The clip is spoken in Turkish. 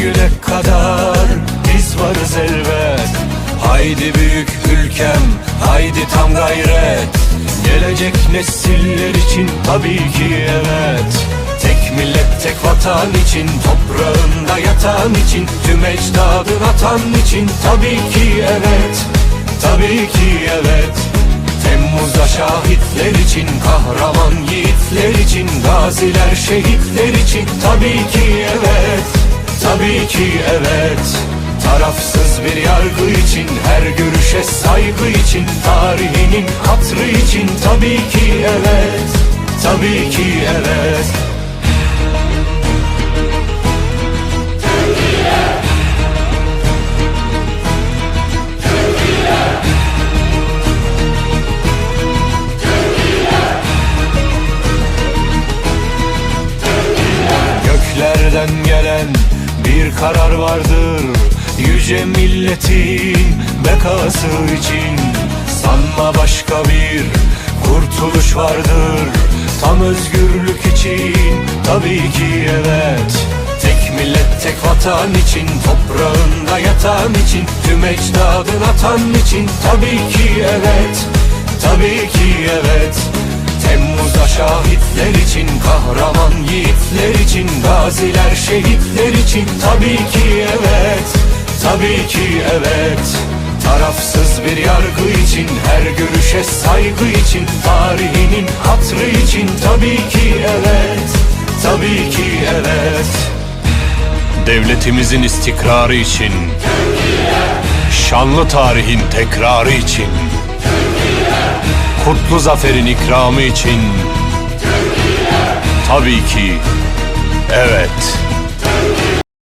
güne kadar biz varız elbet. Haydi büyük ülkem, haydi tam gayret. Gelecek nesiller için tabii ki evet. Tek millet tek vatan için Toprağında yatan için Tüm ecdadın atan için Tabii ki evet şahitler için Kahraman yiğitler için Gaziler şehitler için. Tabii ki evet Tabii ki evet. Tarafsız bir yargı için Her görüşe saygı için Tarihinin hatrı için. Tabii ki evet Tabii ki evet Göklerden gelen bir karar vardır. Yüce milletin bekası için Sanma başka bir kurtuluş vardır. Tam özgürlük için tabii ki evet. Tek millet tek vatan için Toprağında yatan için Tüm ecdadın atan için Tabii ki evet. Tabii ki evet Temmuz'da şahitler için Kahraman yiğitler için Gaziler şehitler için Tabii ki evet Tabii ki evet. Tarafsız bir yargı için Her görüşe saygı için Tarihinin hatrı için Tabii ki evet Tabii ki evet. Devletimizin istikrarı için Şanlı tarihin tekrarı için Kutlu zaferin ikramı için. Tabii ki. Evet